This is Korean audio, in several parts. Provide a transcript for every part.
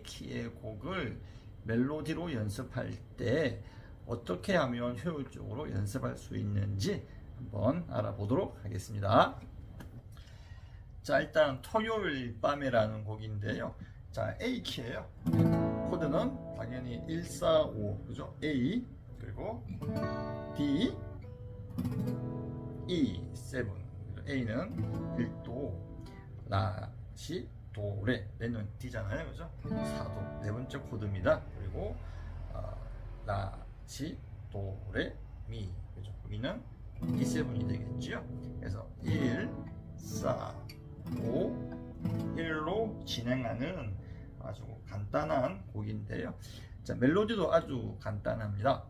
키의 곡을 멜로디로 연습할 때 어떻게 하면 효율적으로 연습할 수 있는지 한번 알아보도록 하겠습니다. 자, 일단 토요일 밤에라는 곡인데요. 자, A 키예요. 코드는 당연히 145, 그죠? A 그리고 D E 7. A는 1도, 라시, 도, 레. 레는 D잖아요. 그죠? 4도. 네 번째 코드입니다. 그리고 어, 라, 시, 도, 레, 미. 그죠? 여기는 D7이 되겠죠? 그래서 1, 4, 5, 1로 진행하는 아주 간단한 곡인데요. 자, 멜로디도 아주 간단합니다.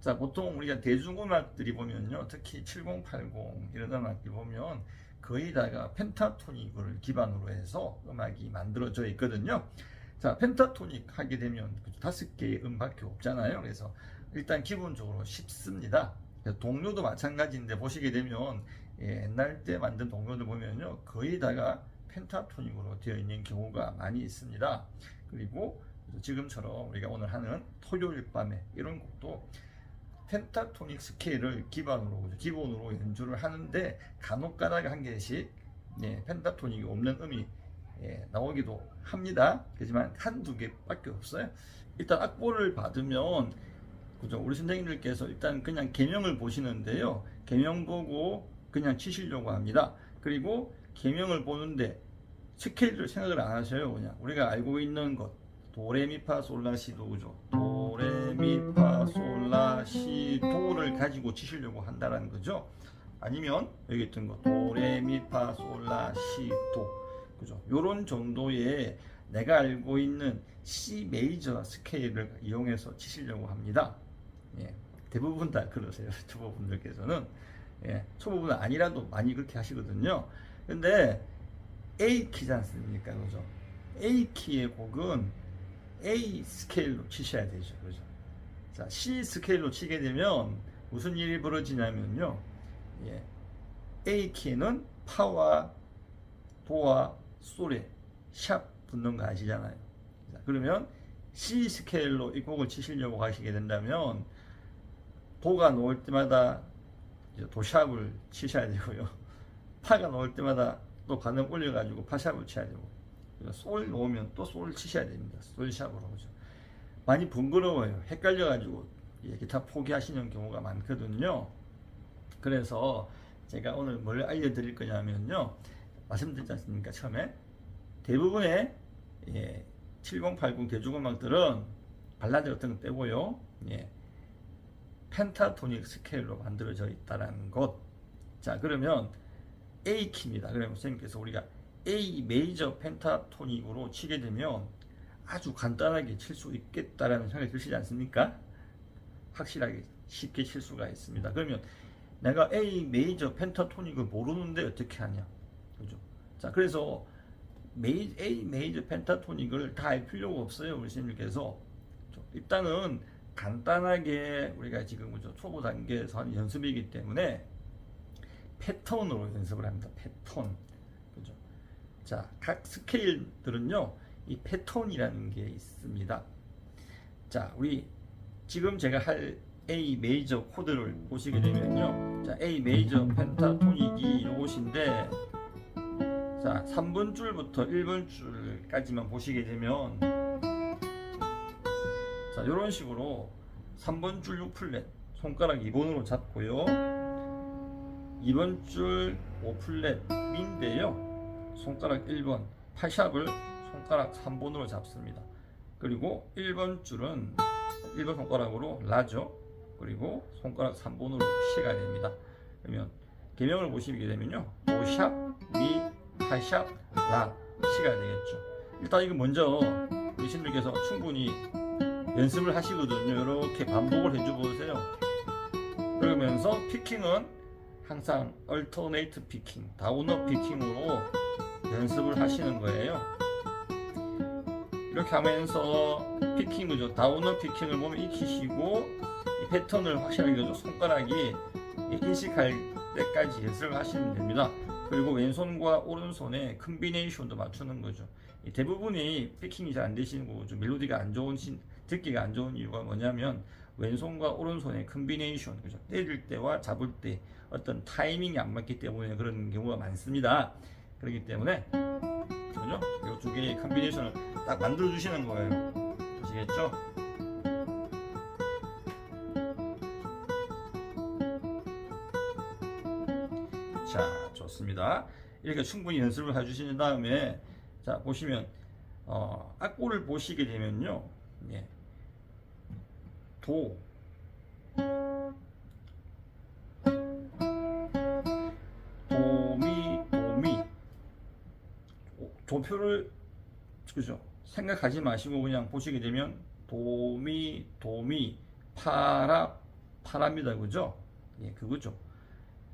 자, 보통 우리가 대중음악들이 보면요. 특히 7080 이런 음악들 보면 거의 다가 펜타토닉을 기반으로 해서 음악이 만들어져 있거든요. 자, 펜타토닉 하게 되면 그 다섯 개의 음밖에 없잖아요. 그래서 일단 기본적으로 쉽습니다. 동료도 마찬가지인데 보시게 되면 예, 옛날 때 만든 동료들 보면요. 거의 다가 펜타토닉으로 되어 있는 경우가 많이 있습니다. 그리고 지금처럼 우리가 오늘 하는 토요일 밤에 이런 곡도 펜타토닉 스케일을 기반으로 기본으로 연주를 하는데 간혹 가다가 한 개씩 예, 펜타토닉이 없는 음이 예, 나오기도 합니다. 그렇지만 한두 개밖에 없어요. 일단 악보를 받으면 그죠? 우리 선생님들께서 일단 그냥 개명을 보시는데요. 개명 보고 그냥 치시려고 합니다. 그리고 개명을 보는데 스케일을 생각을 안 하셔요. 그냥 우리가 알고 있는 것 도레미파솔라시도 그죠? 도레미파 솔라 시 도를 가지고 치시려고 한다는 거죠. 아니면 여기 있던 거 도레미파 솔라 시도 그죠? 요런 정도의 내가 알고 있는 C 메이저 스케일을 이용해서 치시려고 합니다. 예, 대부분 다 그러세요. 초보분들께서는 예, 초보분은 아니라도 많이 그렇게 하시거든요. 근데 A 키지 않습니까? 그죠? A 키의 곡은 A 스케일로 치셔야 되죠. 그죠? 자, C 스케일로 치게 되면 무슨 일이 벌어지냐면요. 예, A 키는 파와 도와 솔에 샵 붙는 거 아시잖아요. 자, 그러면 C 스케일로 이 곡을 치시려고 하시게 된다면 도가 놓을 때마다 도샵을 치셔야 되고요. 파가 놓을 때마다 또 가능 올려가지고 파샵을 쳐야 되고 솔 놓으면 또 솔 치셔야 됩니다. 솔샵으로 그죠. 많이 번거로워요. 헷갈려가지고 예, 기타 포기하시는 경우가 많거든요. 그래서 제가 오늘 뭘 알려드릴 거냐면요. 말씀드렸지 않습니까? 처음에 대부분의 예, 7080 대중음악들은 발라드 같은 거 빼고요. 예, 펜타토닉 스케일로 만들어져 있다는 것. 자, 그러면 A 키입니다. 그러면 선생님께서 우리가 A 메이저 펜타토닉으로 치게 되면 아주 간단하게 칠 수 있겠다라는 생각이 드시지 않습니까? 확실하게 쉽게 칠 수가 있습니다. 그러면 내가 A 메이저 펜타토닉을 모르는데 어떻게 하냐? 그죠? 자, 그래서 메이, A 메이저 펜타토닉을 다 알 필요가 없어요. 우리 선생님께서. 일단은 간단하게 우리가 지금 그죠? 초보 단계에서 하는 연습이기 때문에 패턴으로 연습을 합니다. 패턴. 그죠? 자, 각 스케일들은요, 이 패턴이라는 게 있습니다. 자, 우리 지금 제가 할 A 메이저 코드를 보시게 되면요. 자, A 메이저 펜타토닉이 이것인데, 자, 3번 줄부터 1번 줄까지만 보시게 되면, 자, 이런 식으로 3번 줄 6플랫, 손가락 2번으로 잡고요. 2번 줄 5플랫인데요. 손가락 1번, 파샵을 손가락 3번으로 잡습니다. 그리고 1번 줄은 1번 손가락으로 라죠. 그리고 손가락 3번으로 시가 됩니다. 그러면 개명을 보시게 되면요. 도샵, 미, 파샵, 라, 시가 되겠죠. 일단 이거 먼저 여신들께서 충분히 연습을 하시거든요. 이렇게 반복을 해줘 보세요. 그러면서 피킹은 항상 얼터네이트 피킹, 다운업 피킹으로 연습을 하시는 거예요. 이렇게 하면서 피킹 그죠? 다운업 피킹을 보면 익히시고 이 패턴을 확실하게 그죠? 손가락이 인식할 때까지 연습을 하시면 됩니다. 그리고 왼손과 오른손의 컨비네이션도 맞추는 거죠. 이 대부분이 피킹이 잘 안 되시는 거고 좀 멜로디가 안 좋은 신- 듣기가 안 좋은 이유가 뭐냐면 왼손과 오른손의 컨비네이션 그죠 때릴 때와 잡을 때 어떤 타이밍이 안 맞기 때문에 그런 경우가 많습니다 그렇기 때문에 그죠? 이 두 개의 컨비네이션을 딱 만들어 주시는 거예요. 아시겠죠? 자 좋습니다. 이렇게 충분히 연습을 해주신 다음에 자 보시면 어, 악보를 보시게 되면요. 예. 도 도표를 그죠? 생각하지 마시고 그냥 보시게 되면 도미 도미 파라 파랍니다. 그죠? 예 그거죠.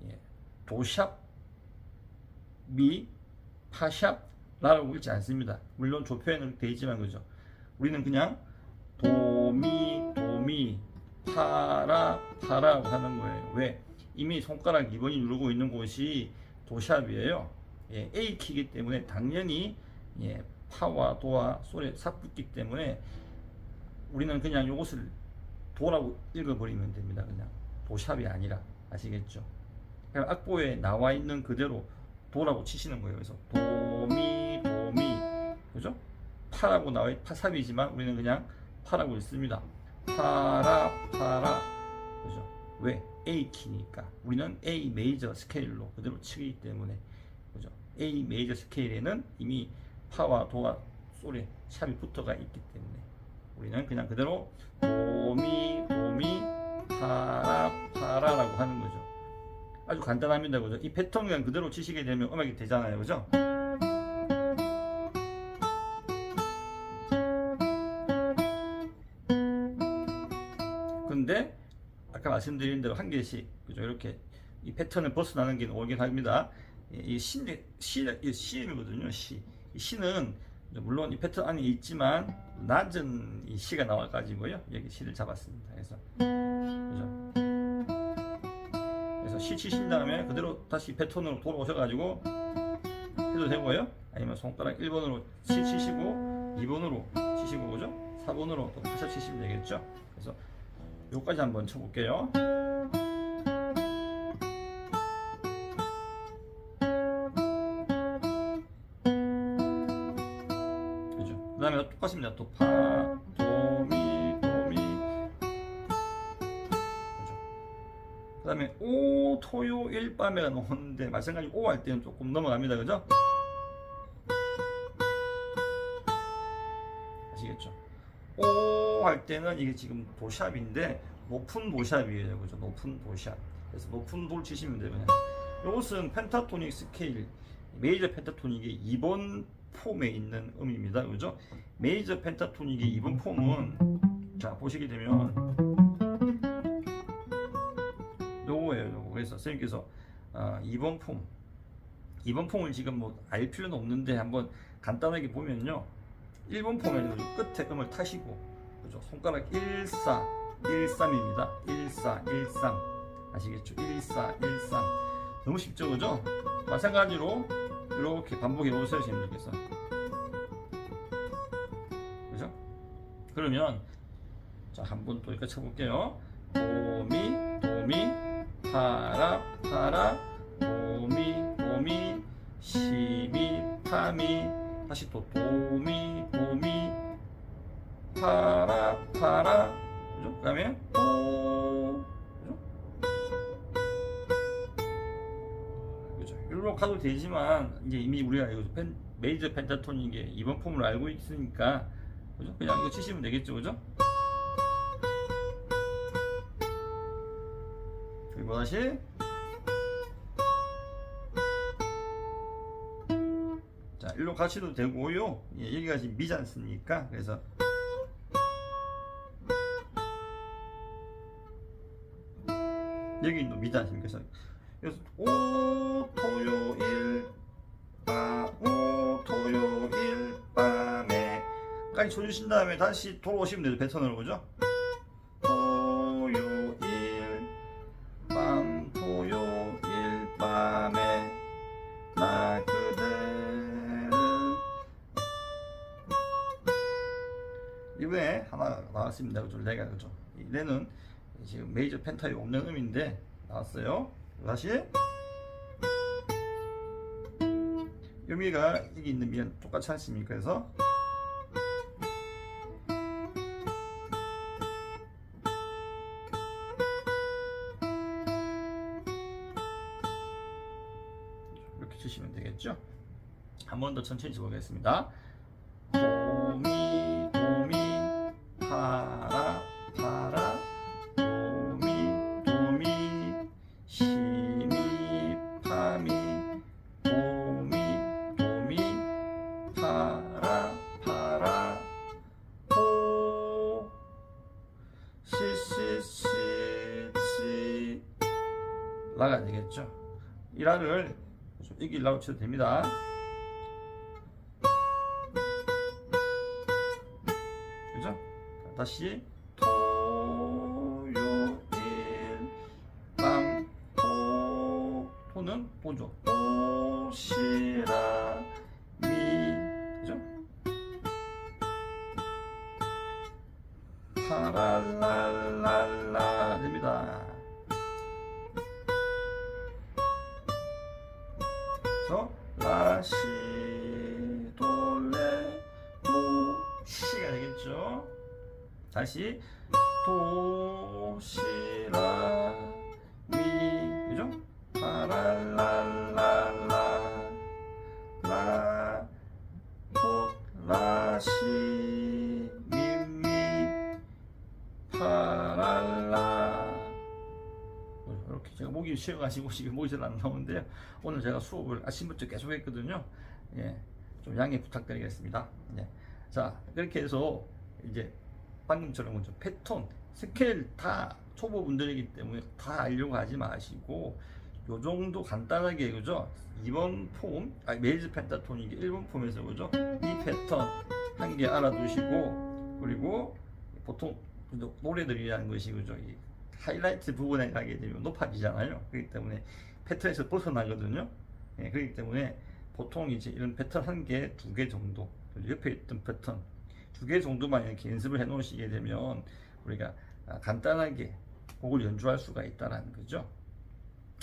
예. 도샵 미 파샵 라고 읽지 않습니다. 물론 조표에는 되어 있지만 그죠? 우리는 그냥 도미 도미 파라 파라고 하는 거예요. 왜? 이미 손가락 2번이 누르고 있는 곳이 도샵이에요 예, A 키기 때문에 당연히 예, 파와 도와 소리 삽붙기 때문에 우리는 그냥 이것을 도라고 읽어버리면 됩니다. 그냥 도샵이 아니라. 아시겠죠? 그냥 악보에 나와 있는 그대로 도라고 치시는 거예요. 그래서 도미 도미. 그죠? 파라고 나와 있 파삽이지만 우리는 그냥 파라고 읽습니다. 파라 파라. 그죠? 왜? A 키니까. 우리는 A 메이저 스케일로 그대로 치기 때문에 그죠? A 메이저 스케일에는 이미 파와 도와 소리 샵이 붙어가 있기 때문에 우리는 그냥 그대로 도미 도미 파라 파라라고 하는 거죠. 아주 간단합니다. 그죠? 이 패턴 그냥 그대로 치시게 되면 음악이 되잖아요. 그죠? 근데 아까 말씀드린 대로 한 개씩 그죠? 이렇게 이 패턴을 벗어나는 게 오긴 합니다. 이 시, 시, 이 시이거든요. 시. 이 시는 물론 이 패턴 안에 있지만 낮은 이 시가 나와가지고요. 여기 시를 잡았습니다. 그래서 그죠? 그래서 시 치신 다음에 그대로 다시 패턴으로 돌아오셔가지고 해도 되고요. 아니면 손가락 1번으로 시 치시고 2번으로 치시고 그죠? 4번으로 또 파샵 치시면 되겠죠. 그래서 요까지 한번 쳐볼게요. 똑같습니다. 또 파, 도 미, 도 미. 그죠? 그 다음에 오, 토요, 일 밤에가 나오는데 마찬가지 오 할 때는 조금 넘어갑니다. 그죠? 아시겠죠? 오 할 때는 이게 지금 도샵인데 높은 도샵이에요. 그죠? 높은 도샵. 그래서 높은 돌 치시면. 그냥. 이것은 펜타토닉 스케일 메이저 펜타토닉의 2번 폼에 있는 음입니다. 그죠? 메이저 펜타토닉의 2번 폼은 자, 보시게 되면 요거예요. 요거. 그래서 선생님께서 아, 2번 폼 2번 폼을 지금 뭐 알 필요는 없는데 한번 간단하게 보면요. 1번 폼에 끝에 음을 타시고 그죠? 손가락 1, 4, 1, 3입니다. 1, 4, 1, 3 아시겠죠? 1, 4, 1, 3 너무 쉽죠, 그죠? 마찬가지로 이렇게 반복해 보세요, 선생님께서 그죠? 그러면 자, 한 번 또 이렇게 쳐볼게요. 도미, 도미, 파라, 파라, 도미, 도미, 시미, 파미, 다시 또 도미, 도미, 파라, 파라, 그죠? 그 다음에 가도 되지만 이제 이미 우리가 이거 펜, 메이저 펜타토닉의 이번 폼을 알고 있으니까 그죠? 그냥 이거 치시면 되겠죠, 그죠? 그리고 다시. 자 일로 가셔도 되고요. 예, 여기가 지금 미지 않습니까? 그래서. 여기 또 미지 않습니까? 그래서 그래서 오 토요일 밤오 토요일 밤에 까지 쳐주신 다음에 다시 돌아오시면 되죠 패턴으로 그죠? 토요일 밤 토요일 밤에 나 그대를 이번에 하나 나왔습니다 그죠? 레가 그죠? 레는 지금 메이저 펜타에 없는 음인데 나왔어요 다시 여기가 여기 있는 미는 똑같지 않습니까? 그래서 이렇게 치시면 되겠죠? 한 번 더 천천히 쳐보겠습니다. 라가 되겠죠. 이 라를 여기 라고 쳐도 됩니다. 그죠? 자, 다시 토요일 밤 토 토는 보죠. 오시라 미 그죠? 파랄랄랄라 됩니다. 다시. 도시라 미 그죠? 파랄랄랄라. 라. 포 라시. 미미. 파랄라. 이렇게 제가 목이 쉬어가지고 지금 목이 잘 안 나오는데요. 오늘 제가 수업을 아침부터 계속 했거든요. 예, 좀 양해 부탁드리겠습니다. 예. 자, 그렇게 해서 이제 방금처럼 먼저 패턴, 스케일 다 초보분들이기 때문에 다 알려고 하지 마시고 요 정도 간단하게 그죠? 2번 폼, 아, 메이즈 펜타톤 이게 1번 폼에서 그죠? 이 패턴 한 개 알아두시고 그리고 보통? 노래들이라는 것이 그죠? 이 하이라이트 부분에 가게 되면 높아지잖아요. 그렇기 때문에 패턴에서 벗어나거든요. 예, 그렇기 때문에 보통 이제 이런 패턴 한 개, 두 개 정도, 옆에 있던 패턴 두 개 정도만 이렇게 연습을 해 놓으시게 되면 우리가 아, 간단하게 곡을 연주할 수가 있다라는 거죠.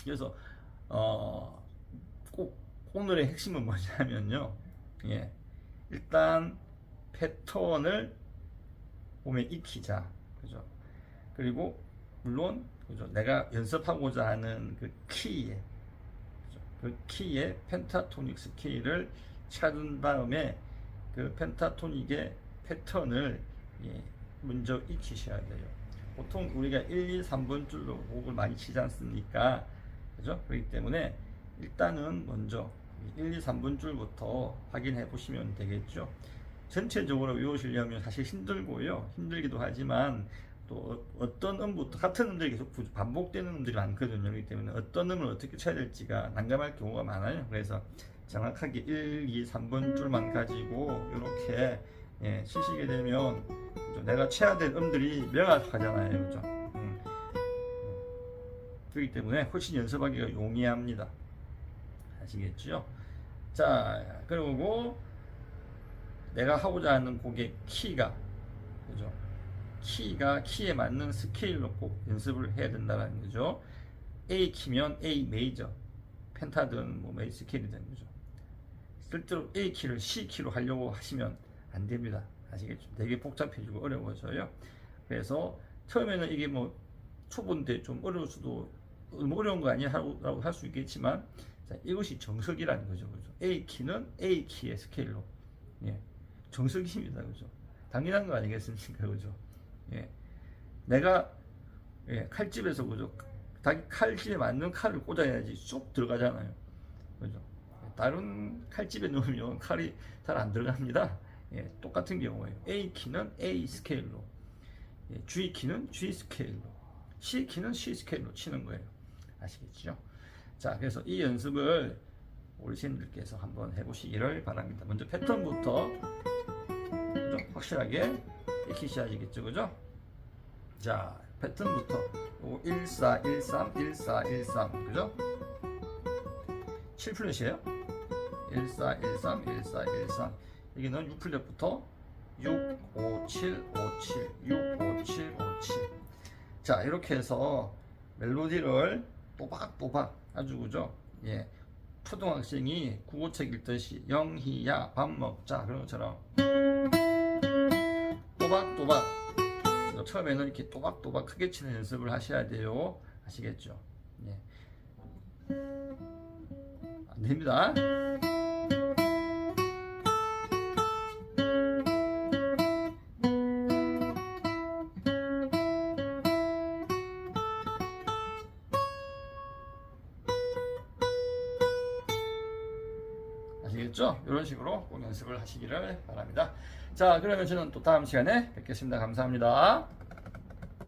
그래서 어, 꼭 오늘의 핵심은 뭐냐면요. 예, 일단 패턴을 보면 익히자, 그죠? 그리고 물론 그죠? 내가 연습하고자 하는 그 키에 그죠? 그 키에 펜타토닉 스케일을 찾은 다음에 그 펜타토닉의 패턴을 예, 먼저 익히셔야 돼요. 보통 우리가 1, 2, 3번 줄로 곡을 많이 치지 않습니까? 그죠? 그렇기 때문에 일단은 먼저 1, 2, 3번 줄부터 확인해 보시면 되겠죠. 전체적으로 외우시려면 사실 힘들고요. 힘들기도 하지만 또 어떤 음부터 같은 음들이 계속 부- 반복되는 음들이 많거든요. 그렇기 때문에 어떤 음을 어떻게 쳐야 될지가 난감할 경우가 많아요. 그래서 정확하게 1, 2, 3번 줄만 가지고 이렇게 예, 치시게 되면 그죠? 내가 쳐야 될 음들이 명확하잖아요. 그죠? 음. 그렇기 때문에 훨씬 연습하기가 용이합니다. 아시겠죠? 자, 그리고 내가 하고자 하는 곡의 키가 그죠? 키가 키에 맞는 스케일로 꼭 연습을 해야 된다는 거죠. A 키면 A 메이저, 펜타든 뭐 메이저 스케일이든 거죠. 실제로 A 키를 C 키로 하려고 하시면 안 됩니다. 아시겠죠? 되게 복잡해지고 어려워져요. 그래서 처음에는 이게 뭐 초보인데 좀 어려울 수도 너무 어려운 거 아니야 라고 할 수 있겠지만 자, 이것이 정석이라는 거죠. 그죠? A 키는 A 키의 스케일로 예. 정석입니다. 그죠? 당연한 거 아니겠습니까? 그죠? 예. 내가 예, 칼집에서 그죠? 자기 칼집에 맞는 칼을 꽂아야지 쏙 들어가잖아요. 그죠? 다른 칼집에 넣으면 칼이 잘 안 들어갑니다. 예, 똑같은 경우에요. A 키는 A 스케일로, 예, G 키는 G 스케일로, C 키는 C 스케일로 치는 거예요. 아시겠죠? 자, 그래서 이 연습을 어르신들께서 한번 해보시기를 바랍니다. 먼저 패턴부터 그죠? 확실하게 익히셔야겠죠, 그죠? 자, 패턴부터 1, 4, 1, 3, 1, 4, 1, 3, 그죠? 7 플랫이에요. 1, 4, 1, 3, 1, 4, 1, 3. 여기는 6 플랫부터 6, 5, 7, 5, 7, 6, 5, 7, 5, 7. 자, 이렇게 해서 멜로디를 또박또박 아주 그죠? 예. 초등학생이 국어책 읽듯이 영희야 밥 먹자 그런 것처럼 또박또박 처음에는 이렇게 또박또박 크게 치는 연습을 하셔야 돼요 아시겠죠? 예. 안 됩니다. 이런 식으로 꼭 연습을 하시기를 바랍니다. 자, 그러면 저는 또 다음 시간에 뵙겠습니다. 감사합니다.